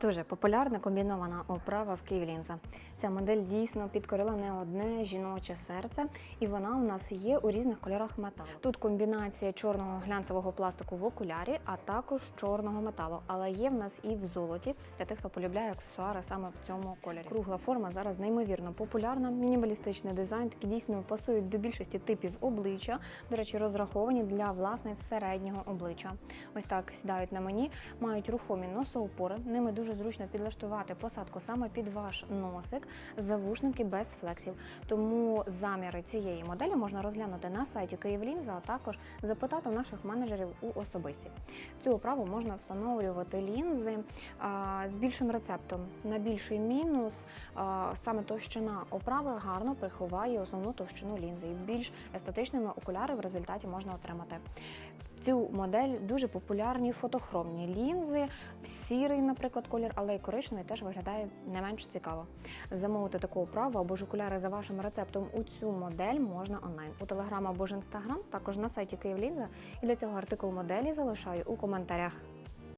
Дуже популярна комбінована оправа в Київлінза. Ця модель дійсно підкорила не одне жіноче серце, і вона у нас є у різних кольорах металу. Тут комбінація чорного глянцевого пластику в окулярі, а також чорного металу. Але є в нас і в золоті для тих, хто полюбляє аксесуари саме в цьому кольорі. Кругла форма зараз неймовірно популярна. Мінімалістичний дизайн такі дійсно пасують до більшості типів обличчя. До речі, розраховані для власне середнього обличчя. Ось так сідають на мені, мають рухомі носоупори. Ними дуже зручно підлаштувати посадку саме під ваш носик, завушники без флексів. Тому заміри цієї моделі можна розглянути на сайті Київлінза, а також запитати наших менеджерів у особисті. Цю оправу можна встановлювати лінзи з більшим рецептом на більший мінус. Саме товщина оправи гарно приховає основну товщину лінзи, і більш естетичними окуляри в результаті можна отримати. Цю модель дуже популярні фотохромні лінзи, в сірий, наприклад, колір, але й коричневий теж виглядає не менш цікаво. Замовити таку оправу або ж окуляри за вашим рецептом у цю модель можна онлайн у телеграм або ж інстаграм, також на сайті Київлінза. І для цього артикул моделі залишаю у коментарях.